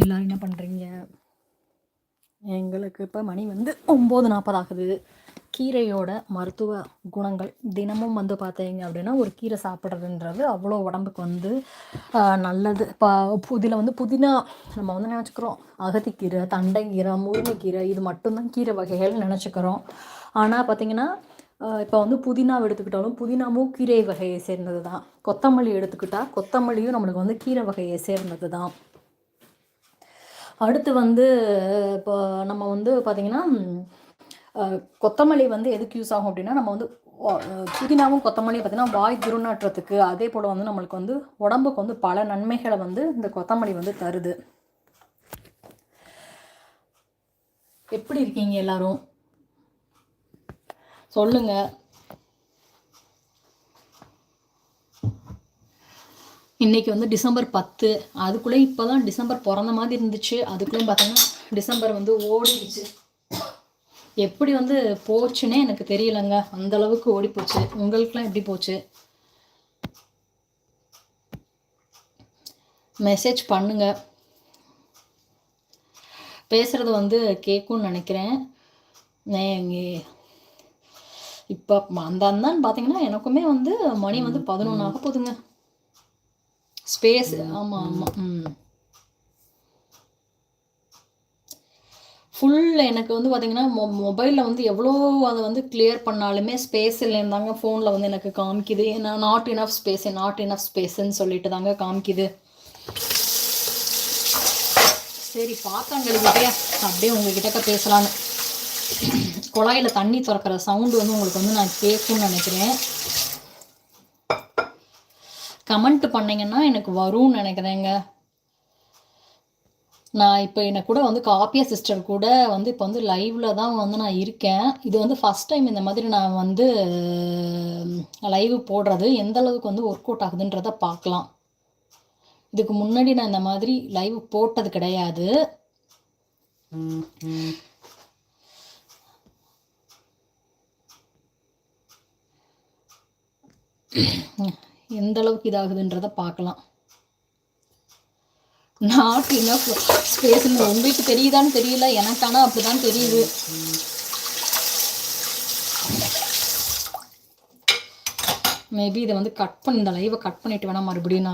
எல்லோரும் என்ன பண்ணுறீங்க எங்களுக்கு இப்போ மணி வந்து ஒம்பது நாற்பது ஆகுது. கீரையோட மருத்துவ குணங்கள் தினமும் வந்து பார்த்தீங்க அப்படின்னா ஒரு கீரை சாப்பிட்றதுன்றது அவ்வளோ உடம்புக்கு வந்து நல்லது. இப்போ இதில் வந்து புதினா நம்ம வந்து நினச்சிக்கிறோம். அகத்திக்கீரை தண்டைக்கீரை முருங்கைக்கீரை இது மட்டும்தான் கீரை வகைகள் நினச்சிக்கிறோம். ஆனால் பார்த்தீங்கன்னா இப்போ வந்து புதினாவை எடுத்துக்கிட்டாலும் புதினாவும் கீரை வகையை சேர்ந்தது தான் கொத்தமல்லி எடுத்துக்கிட்டால் கொத்தமல்லியும் நம்மளுக்கு வந்து கீரை வகையை சேர்ந்தது தான் அடுத்து வந்து இப்போ நம்ம வந்து பார்த்திங்கன்னா கொத்தமல்லி வந்து எதுக்கு யூஸ் ஆகும் அப்படின்னா நம்ம வந்து புதினாவும் கொத்தமல்லியும் பார்த்திங்கன்னா வாய் துர்நாற்றத்துக்கு அதே போல் வந்து நம்மளுக்கு வந்து உடம்புக்கு வந்து பல நன்மைகளை வந்து இந்த கொத்தமல்லி வந்து தருது. எப்படி இருக்கீங்க எல்லாரும்? சொல்லுங்க. இன்னைக்கு வந்து டிசம்பர் பத்து. அதுக்குள்ளே இப்போ தான் டிசம்பர் பிறந்த மாதிரி இருந்துச்சு. அதுக்குள்ளேயும் பார்த்தீங்கன்னா டிசம்பர் வந்து ஓடிடுச்சு. எப்படி வந்து போச்சுன்னே எனக்கு தெரியலங்க. அந்த அளவுக்கு ஓடி போச்சு உங்களுக்குலாம் எப்படி போச்சு? மெசேஜ் பண்ணுங்க. பேசுறது வந்து கேட்கும்னு நினைக்கிறேன். இப்போ அந்த அந்தான்னு பார்த்தீங்கன்னா எனக்குமே வந்து மணி வந்து பதினொன்று ஆக போகுதுங்க ஸ்பேஸ் ஆமாம் ஆமாம் ம். ஃபுல் எனக்கு வந்து பார்த்தீங்கன்னா மொ மொபைலில் வந்து எவ்வளோ அதை வந்து கிளியர் பண்ணாலுமே ஸ்பேஸ் இல்லைன்னு தாங்க ஃபோனில் வந்து எனக்கு காமிக்குது. ஏன்னா not enough space not enough ஸ்பேஸ்ன்னு சொல்லிட்டு தாங்க காமிக்குது. சரி பாத்திரங்கள்கிட்டே அப்படியே உங்ககிட்ட பேசலான்னு. குழாயில் தண்ணி திறக்கிற சவுண்டு வந்து உங்களுக்கு வந்து நான் கேட்கும்னு நினைக்கிறேன். கமெண்ட் பண்ணிங்கன்னா எனக்கு வரும்னு நினைக்கிறேங்க. நான் இப்போ என்னை கூட வந்து காப்பியா சிஸ்டர் கூட வந்து இப்போ வந்து லைவ்ல தான் வந்து நான் இருக்கேன். இது வந்து ஃபஸ்ட் டைம் இந்த மாதிரி நான் வந்து லைவ் போடுறது. எந்த அளவுக்கு வந்து ஒர்க் அவுட் ஆகுதுன்றத பார்க்கலாம். இதுக்கு முன்னாடி நான் இந்த மாதிரி லைவ் போட்டது கிடையாது. எந்த அளவுக்கு இதாகுதுன்றத பார்க்கலாம். நாட் இனஃப் ஸ்பேஸ் உங்களுக்கு தெரியுதான்னு தெரியல. எனக்கு ஆனால் அப்படிதான் தெரியுது. மேபி இதை வந்து கட் பண்ணி இந்த லைவை கட் பண்ணிட்டு வேணா மறுபடியும் நான்